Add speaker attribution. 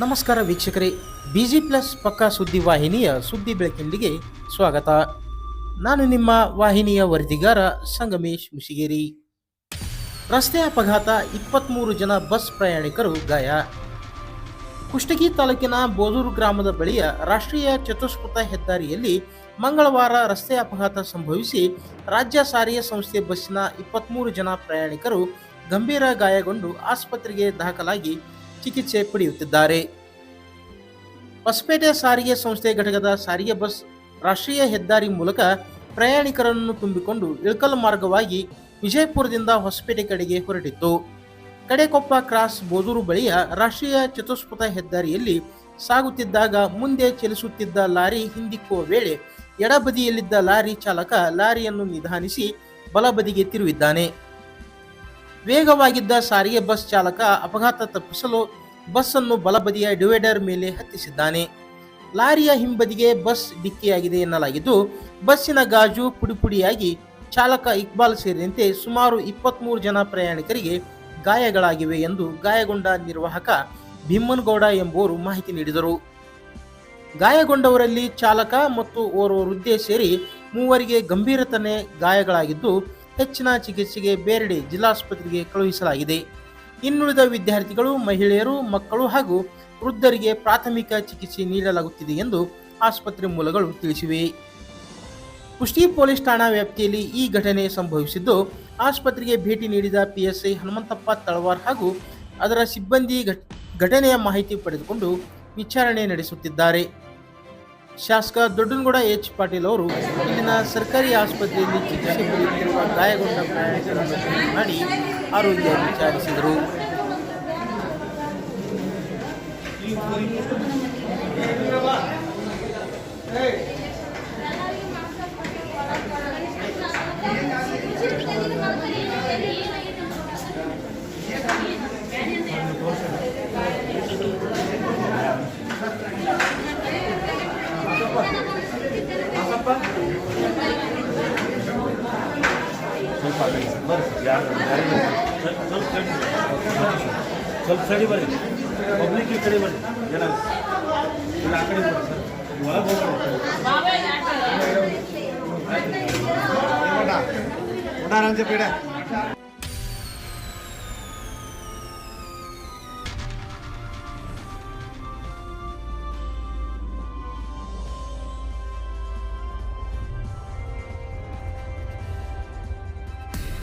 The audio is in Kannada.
Speaker 1: ನಮಸ್ಕಾರ ವೀಕ್ಷಕರೇ, ಬಿಜಿ ಪ್ಲಸ್ ಪಕ್ಕಾ ಸುದ್ದಿ ವಾಹಿನಿಯ ಸುದ್ದಿ ಬೆಳಕಿನಲ್ಲಿಗೆ ಸ್ವಾಗತ. ನಾನು ನಿಮ್ಮ ವಾಹಿನಿಯ ವರದಿಗಾರ ಸಂಗಮೇಶ್ ಮುಸಿಗೇರಿ ರಸ್ತೆ ಅಪಘಾತ ಇಪ್ಪತ್ತ್ಮೂರು ಜನ ಬಸ್ ಪ್ರಯಾಣಿಕರು ಗಾಯ. ಕುಷ್ಟಗಿ ತಾಲೂಕಿನ ಬೋದೂರು ಗ್ರಾಮದ ಬಳಿಯ ರಾಷ್ಟ್ರೀಯ ಚತುಷ್ಪಥ ಹೆದ್ದಾರಿಯಲ್ಲಿ ಮಂಗಳವಾರ ರಸ್ತೆ ಅಪಘಾತ ಸಂಭವಿಸಿ ರಾಜ್ಯ ಸಾರಿಗೆ ಸಂಸ್ಥೆ ಬಸ್ಸಿನ ಇಪ್ಪತ್ತ್ಮೂರು ಜನ ಪ್ರಯಾಣಿಕರು ಗಂಭೀರ ಗಾಯಗೊಂಡು ಆಸ್ಪತ್ರೆಗೆ ದಾಖಲಾಗಿ ಚಿಕಿತ್ಸೆ ಪಡೆಯುತ್ತಿದ್ದಾರೆ. ಹೊಸಪೇಟೆ ಸಾರಿಗೆ ಸಂಸ್ಥೆ ಘಟಕದ ಸಾರಿಗೆ ಬಸ್ ರಾಷ್ಟ್ರೀಯ ಹೆದ್ದಾರಿ ಮೂಲಕ ಪ್ರಯಾಣಿಕರನ್ನು ತುಂಬಿಕೊಂಡು ಇಳಕಲ್ ಮಾರ್ಗವಾಗಿ ವಿಜಯಪುರದಿಂದ ಹೊಸಪೇಟೆ ಕಡೆಗೆ ಹೊರಟಿತ್ತು. ಕಡೆಕೊಪ್ಪ ಕ್ರಾಸ್ ಬೋದೂರು ಬಳಿಯ ರಾಷ್ಟ್ರೀಯ ಚತುಷ್ಪಥ ಹೆದ್ದಾರಿಯಲ್ಲಿ ಸಾಗುತ್ತಿದ್ದಾಗ ಮುಂದೆ ಚಲಿಸುತ್ತಿದ್ದ ಲಾರಿ ಹಿಂದಿಕ್ಕುವ ವೇಳೆ ಎಡಬದಿಯಲ್ಲಿದ್ದ ಲಾರಿ ಚಾಲಕ ಲಾರಿಯನ್ನು ನಿಧಾನಿಸಿ ಬಲಬದಿಗೆ ತಿರುವಿದ್ದಾನೆ ವೇಗವಾಗಿದ್ದ ಸಾರಿಗೆ ಬಸ್ ಚಾಲಕ ಅಪಘಾತ ತಪ್ಪಿಸಲು ಬಸ್ ಅನ್ನು ಬಲಬದಿಯ ಡಿವೈಡರ್ ಮೇಲೆ ಹತ್ತಿಸಿದ್ದಾನೆ. ಲಾರಿಯ ಹಿಂಬದಿಗೆ ಬಸ್ ಡಿಕ್ಕಿಯಾಗಿದೆ ಎನ್ನಲಾಗಿದ್ದು, ಬಸ್ಸಿನ ಗಾಜು ಪುಡಿಪುಡಿಯಾಗಿ ಚಾಲಕ ಇಕ್ಬಾಲ್ ಸೇರಿದಂತೆ ಸುಮಾರು ಇಪ್ಪತ್ಮೂರು ಜನ ಪ್ರಯಾಣಿಕರಿಗೆ ಗಾಯಗಳಾಗಿವೆ ಎಂದು ಗಾಯಗೊಂಡ ನಿರ್ವಾಹಕ ಭೀಮನ್ಗೌಡ ಎಂಬುವರು ಮಾಹಿತಿ ನೀಡಿದರು. ಗಾಯಗೊಂಡವರಲ್ಲಿ ಚಾಲಕ ಮತ್ತು ಓರ್ವ ವೃದ್ಧೆ ಸೇರಿ ಮೂವರಿಗೆ ಗಂಭೀರತನೆ ಗಾಯಗಳಾಗಿದ್ದು ಹೆಚ್ಚಿನ ಚಿಕಿತ್ಸೆಗೆ ಬೇರೆಡೆ ಜಿಲ್ಲಾಸ್ಪತ್ರೆಗೆ ಕಳುಹಿಸಲಾಗಿದೆ. ಇನ್ನುಳಿದ ವಿದ್ಯಾರ್ಥಿಗಳು, ಮಹಿಳೆಯರು, ಮಕ್ಕಳು ಹಾಗೂ ವೃದ್ಧರಿಗೆ ಪ್ರಾಥಮಿಕ ಚಿಕಿತ್ಸೆ ನೀಡಲಾಗುತ್ತಿದೆ ಎಂದು ಆಸ್ಪತ್ರೆ ಮೂಲಗಳು ತಿಳಿಸಿವೆ. ಕುಷ್ಟಿ ಪೊಲೀಸ್ ಠಾಣಾ ವ್ಯಾಪ್ತಿಯಲ್ಲಿ ಈ ಘಟನೆ ಸಂಭವಿಸಿದ್ದು, ಆಸ್ಪತ್ರೆಗೆ ಭೇಟಿ ನೀಡಿದ ಪಿಎಸ್ಐ ಹನುಮಂತಪ್ಪ ತಳವಾರ್ ಹಾಗೂ ಅದರ ಸಿಬ್ಬಂದಿ ಘಟ್- ಘಟನೆಯ ಮಾಹಿತಿ ಪಡೆದುಕೊಂಡು ವಿಚಾರಣೆ ನಡೆಸುತ್ತಿದ್ದಾರೆ. ಶಾಸಕ ದೊಡ್ಡನಗೌಡ ಎಚ್ ಪಾಟೀಲ್ ಅವರು ಇಲ್ಲಿನ ಸರ್ಕಾರಿ ಆಸ್ಪತ್ರೆಯಲ್ಲಿ ಚಿಕಿತ್ಸೆ ಪಡೆಯುತ್ತಿರುವ ಗಾಯಗೊಂಡ ಪ್ರಯಾಣಿಕರನ್ನು ಭೇಟಿ ಮಾಡಿ ಆರೋಗ್ಯ ವಿಚಾರಿಸಿದರು.
Speaker 2: ಸ್ವಲ್ಪ ಸೈಡಿ ಬರ್ರಿ ಪಬ್ಲಿಕ್ ಈ ಕಡೆ ಬರ್ರಿ ಜನ ಇಲ್ಲ ಆ ಕಡೆ ಬರ್ರಿ ಸರ್ ಒಳಗೆ ಹೋಗ್ರಿ
Speaker 3: ಕೊಡಾರಂತೆ ಬೇಡ